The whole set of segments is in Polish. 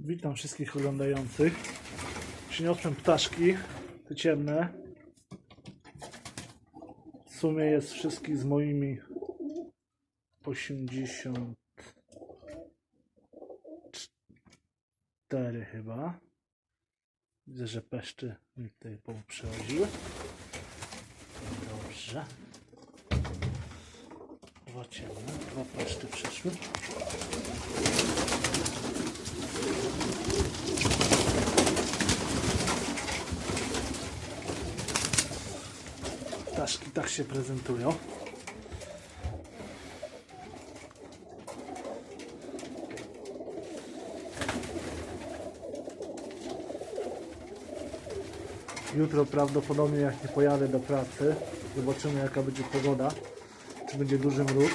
Witam wszystkich oglądających. Przyniosłem ptaszki, te ciemne. W sumie jest wszystkich z moimi 84 chyba. Widzę, że peszczy mi tutaj przechodziły. Dobrze. Dwa ciemne, dwa peszty przyszły. Ptaszki tak się prezentują. Jutro prawdopodobnie jak nie pojadę do pracy, zobaczymy jaka będzie pogoda, czy będzie duży mróz.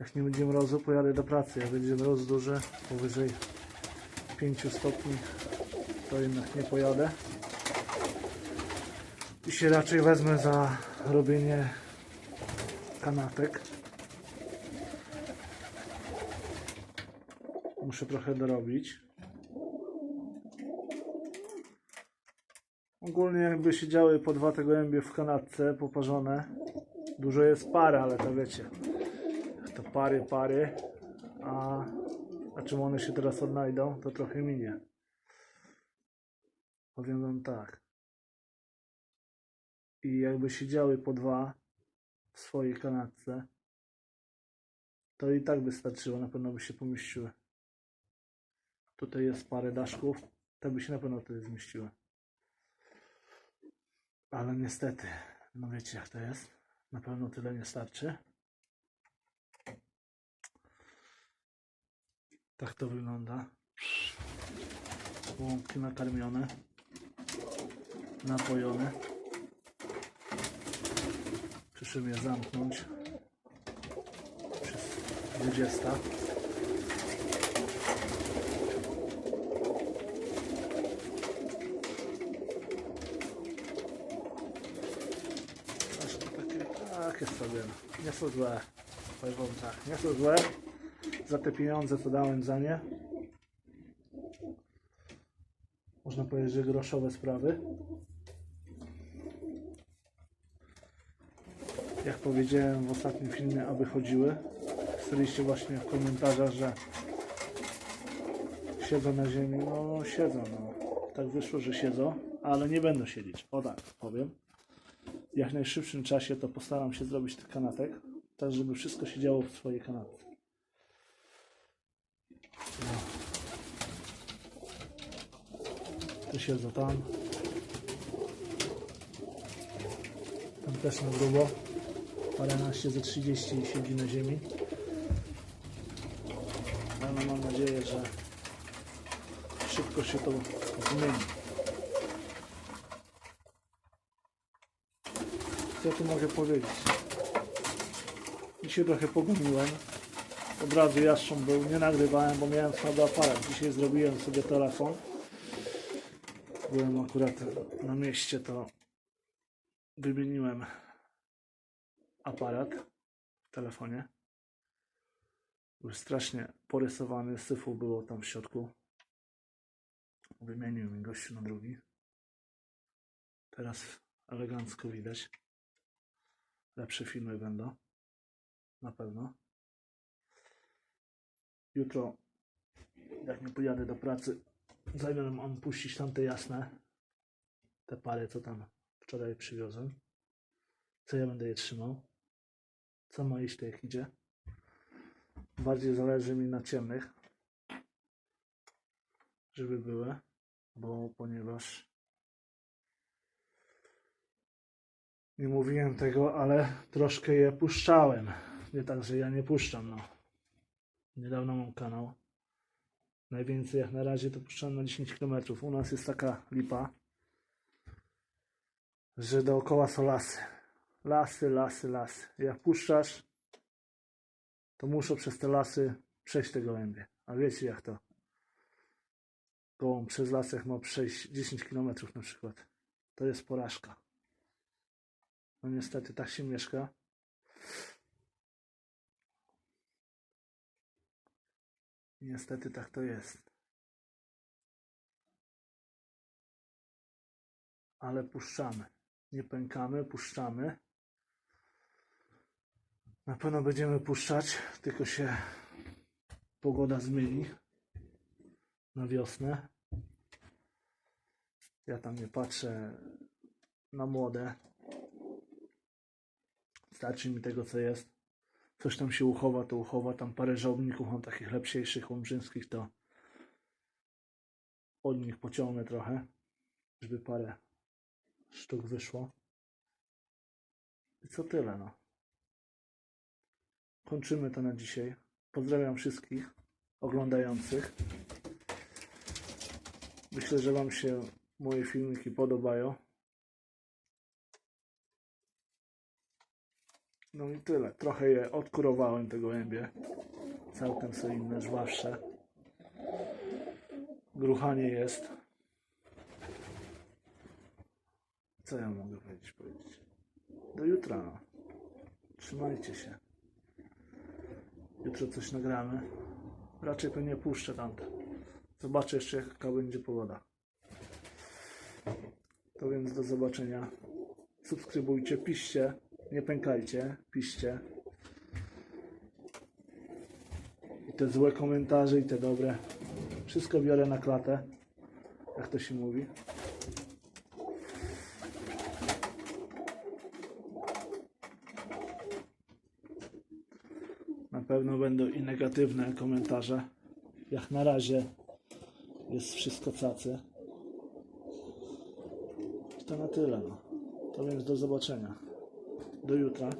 Jak nie będzie mrozu, pojadę do pracy. Jak będzie mróz duży, powyżej 5 stopni, to jednak nie pojadę. I się raczej wezmę za robienie kanapek. Muszę trochę dorobić. Ogólnie jakby siedziały po dwa te gołębie w kanapce poparzone. Dużo jest pary, ale to wiecie. To pary, pary. A, a czym one się teraz odnajdą, to trochę minie. Powiem wam tak. I jakby siedziały po dwa w swojej kanapce, to i tak wystarczyło, na pewno by się pomieściły. Tutaj jest parę daszków, te by się na pewno wtedy zmieściły. Ale niestety, no wiecie jak to jest. Na pewno tyle nie starczy. Tak to wygląda. Łąki nakarmione, napojone. Przyszedłem je zamknąć przez 20. Aż to takie, sobie, nie są złe. Powiem tak, nie są złe. Za te pieniądze, co dałem za nie. Można powiedzieć, że groszowe sprawy. Jak powiedziałem w ostatnim filmie, aby chodziły. Pisaliście właśnie w komentarzach, że siedzą na ziemi. No, siedzą, no. Tak wyszło, że siedzą, ale nie będą siedzieć. O tak, powiem. Jak najszybszym czasie to postaram się zrobić tych kanatek, tak żeby wszystko się działo w swojej kanapce. No. Tu siedzą tam. Tam też na grubo paręnaście ze 30 siedzi na ziemi. Ale no, mam nadzieję, że szybko się to zmieni. Co tu mogę powiedzieć? Dzisiaj trochę pogoniłem. Od razu jastrząb był, nie nagrywałem, bo miałem słaby aparat. Dzisiaj zrobiłem sobie telefon. Byłem akurat na mieście, to wymieniłem aparat w telefonie. Był strasznie porysowany, syfu było tam w środku. Wymienił mi gościu na drugi. Teraz elegancko widać. Lepsze filmy będą. Na pewno. Jutro, jak nie pojadę do pracy, zajmę mam puścić tamte jasne. Te pary, co tam wczoraj przywiozłem. Co ja będę je trzymał co ma iść, jak idzie. Bardziej zależy mi na ciemnych, żeby były, bo ponieważ nie mówiłem tego, ale troszkę je puszczałem. Nie tak, że ja nie puszczam, no. Niedawno mam kanał. Najwięcej jak na razie to puszczam na 10 km. U nas jest taka lipa, że dookoła są lasy. Lasy, lasy, lasy. Jak puszczasz, to muszą przez te lasy przejść te gołębie. A wiecie jak to? Gołąb przez las jak ma przejść 10 km na przykład. To jest porażka. No niestety tak się mieszka. Niestety tak to jest. Ale puszczamy. Nie pękamy, puszczamy. Na pewno będziemy puszczać, tylko się pogoda zmieni na wiosnę. Ja tam nie patrzę na młode. Starczy mi tego, co jest. Coś tam się uchowa, to uchowa. Tam parę żołników mam takich lepsiejszych, łomżyńskich, to od nich pociągnę trochę, żeby parę sztuk wyszło. I co tyle, no. Kończymy to na dzisiaj. Pozdrawiam wszystkich oglądających. Myślę, że Wam się moje filmiki podobają. No i tyle. Trochę je odkurowałem te gołębie. Całkiem są inne, żwawsze. Gruchanie jest. Co ja mogę powiedzieć? powiedzieć? Do jutra, no. Trzymajcie się. Jutro coś nagramy. Raczej pewnie puszczę tamte. Zobaczę jeszcze jaka będzie pogoda. To więc do zobaczenia. Subskrybujcie, piszcie. Nie pękajcie, piszcie. I te złe komentarze i te dobre. Wszystko biorę na klatę. Jak to się mówi. Na pewno będą i negatywne komentarze. Jak na razie jest wszystko cacy. To na tyle. No. To więc do zobaczenia. Do jutra.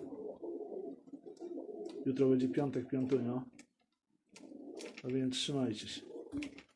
Jutro będzie piątek, piątunio. A więc trzymajcie się.